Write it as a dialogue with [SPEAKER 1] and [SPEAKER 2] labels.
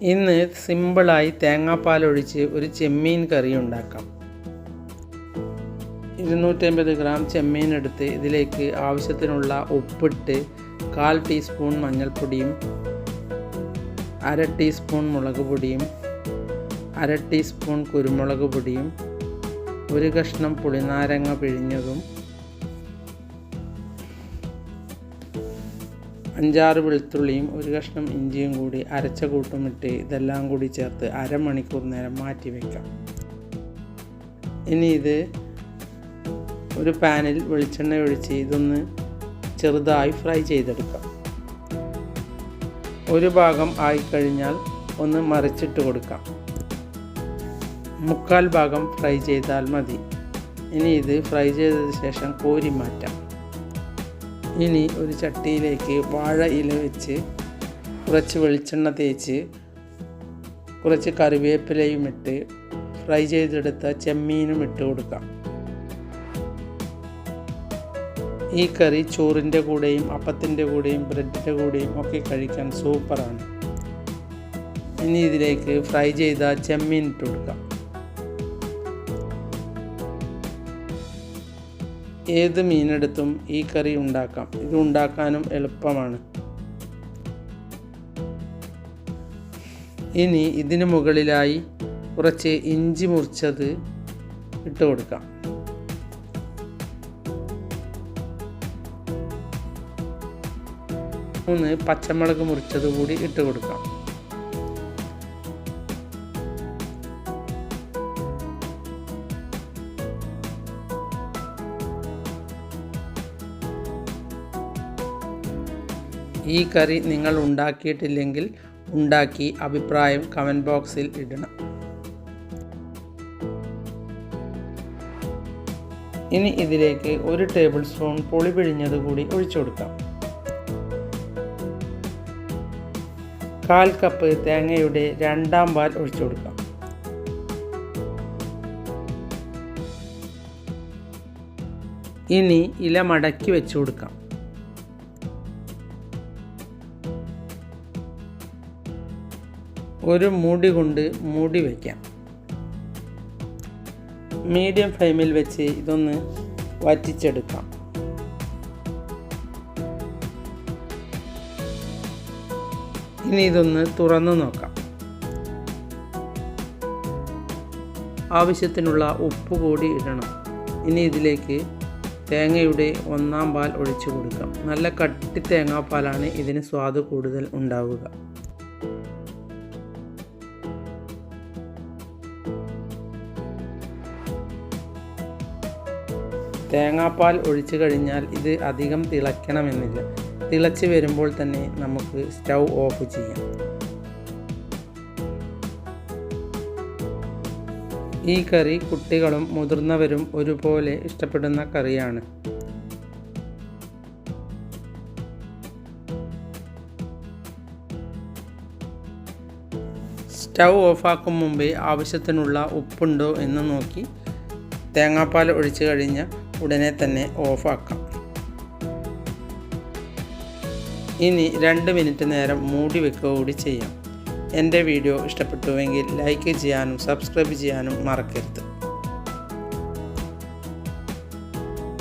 [SPEAKER 1] ഇന്ന് സിമ്പിളായി തേങ്ങാപ്പാലൊഴിച്ച് ഒരു ചെമ്മീൻ കറി ഉണ്ടാക്കാം. ഇരുന്നൂറ്റമ്പത് ഗ്രാം ചെമ്മീൻ എടുത്ത് ഇതിലേക്ക് ആവശ്യത്തിനുള്ള ഉപ്പിട്ട് കാൽ ടീസ്പൂൺ മഞ്ഞൾപ്പൊടിയും അര ടീസ്പൂൺ മുളക് പൊടിയും അര ടീസ്പൂൺ കുരുമുളക് പൊടിയും ഒരു കഷ്ണം പുളിനാരങ്ങ പിഴിഞ്ഞതും അഞ്ചാറ് വെളുത്തുള്ളിയും ഒരു കഷ്ണം ഇഞ്ചിയും കൂടി അരച്ച കൂട്ടുമിട്ട് ഇതെല്ലാം കൂടി ചേർത്ത് അരമണിക്കൂർ നേരം മാറ്റി വയ്ക്കാം ഇനി ഇത് ഒരു പാനിൽ വെളിച്ചെണ്ണ ഒഴിച്ച് ഇതൊന്ന് ചെറുതായി ഫ്രൈ ചെയ്തെടുക്കാം. ഒരു ഭാഗം ആയിക്കഴിഞ്ഞാൽ ഒന്ന് മറിച്ചിട്ട് കൊടുക്കാം. മുക്കാൽ ഭാഗം ഫ്രൈ ചെയ്താൽ മതി. ഇനി ഇത് ഫ്രൈ ചെയ്തതിന് ശേഷം കോരി മാറ്റാം ഇനി ഒരു ചട്ടിയിലേക്ക് വാഴ ഇല വെച്ച് കുറച്ച് വെളിച്ചെണ്ണ തേച്ച് കുറച്ച് കറിവേപ്പിലയും ഇട്ട് ഫ്രൈ ചെയ്തെടുത്ത ചെമ്മീനും ഇട്ട് കൊടുക്കാം. ഈ കറി ചോറിന്റെ കൂടെയും അപ്പത്തിന്റെ കൂടെയും ബ്രെഡിന്റെ കൂടെയും ഒക്കെ കഴിക്കാൻ സൂപ്പറാണ്. ഇനി ഇതിലേക്ക് ഫ്രൈ ചെയ്ത ചെമ്മീൻ ഇട്ട് കൊടുക്കാം. ഏത് മീനെടുത്തും ഈ കറി ഉണ്ടാക്കാം. ഇത് ഉണ്ടാക്കാനും എളുപ്പമാണ്. ഇനി ഇതിന് മുകളിലായി കുറച്ച് ഇഞ്ചി മുറിച്ചത് ഇട്ട് കൊടുക്കാം. മൂന്ന് പച്ചമുളക് മുറിച്ചത് കൂടി ഇട്ട് കൊടുക്കാം. ഈ കറി നിങ്ങൾ ഉണ്ടാക്കിയിട്ടില്ലെങ്കിൽ ഉണ്ടാക്കി അഭിപ്രായം കമന്റ് ബോക്സിൽ ഇടണം. ഇനി ഇതിലേക്ക് ഒരു ടേബിൾ സ്പൂൺ പുളി പിഴിഞ്ഞത് കൂടി ഒഴിച്ചു കൊടുക്കാം. കാൽ കപ്പ് തേങ്ങയുടെ രണ്ടാം പാൽ ഒഴിച്ചു കൊടുക്കാം. ഇനി ഇല മടക്കി വെച്ചു കൊടുക്കാം. ഒരു മൂടി കൊണ്ട് മൂടി വയ്ക്കാം മീഡിയം ഫ്ലെയിമിൽ വെച്ച് ഇതൊന്ന് വറ്റിച്ചെടുക്കാം. ഇനി ഇതൊന്ന് തുറന്നു നോക്കാം. ആവശ്യത്തിനുള്ള ഉപ്പ് കൂടി ഇടണം. ഇനി ഇതിലേക്ക് തേങ്ങയുടെ ഒന്നാം പാൽ ഒഴിച്ചു കൊടുക്കാം. നല്ല കട്ടി തേങ്ങാപ്പാലാണ് ഇതിന് സ്വാദ് കൂടുതൽ ഉണ്ടാവുക. തേങ്ങാപ്പാൽ ഒഴിച്ചു കഴിഞ്ഞാൽ ഇത് അധികം തിളയ്ക്കണമെന്നില്ല. തിളച്ച് വരുമ്പോൾ തന്നെ നമുക്ക് സ്റ്റൗ ഓഫ് ചെയ്യാം. ഈ കറി കുട്ടികളും മുതിർന്നവരും ഒരുപോലെ ഇഷ്ടപ്പെടുന്ന കറിയാണ്. സ്റ്റൗ ഓഫാക്കും മുമ്പേ ആവശ്യത്തിനുള്ള ഉപ്പുണ്ടോ എന്ന് നോക്കി തേങ്ങാപ്പാൽ ഒഴിച്ചു കഴിഞ്ഞ് ഉടനെ തന്നെ ഓഫാക്കാം. ഇനി രണ്ട് മിനിറ്റ് നേരം മൂടി വെക്കുക കൂടി ചെയ്യാം. എന്റെ വീഡിയോ ഇഷ്ടപ്പെട്ടുവെങ്കിൽ ലൈക്ക് ചെയ്യാനും സബ്സ്ക്രൈബ് ചെയ്യാനും മറക്കരുത്.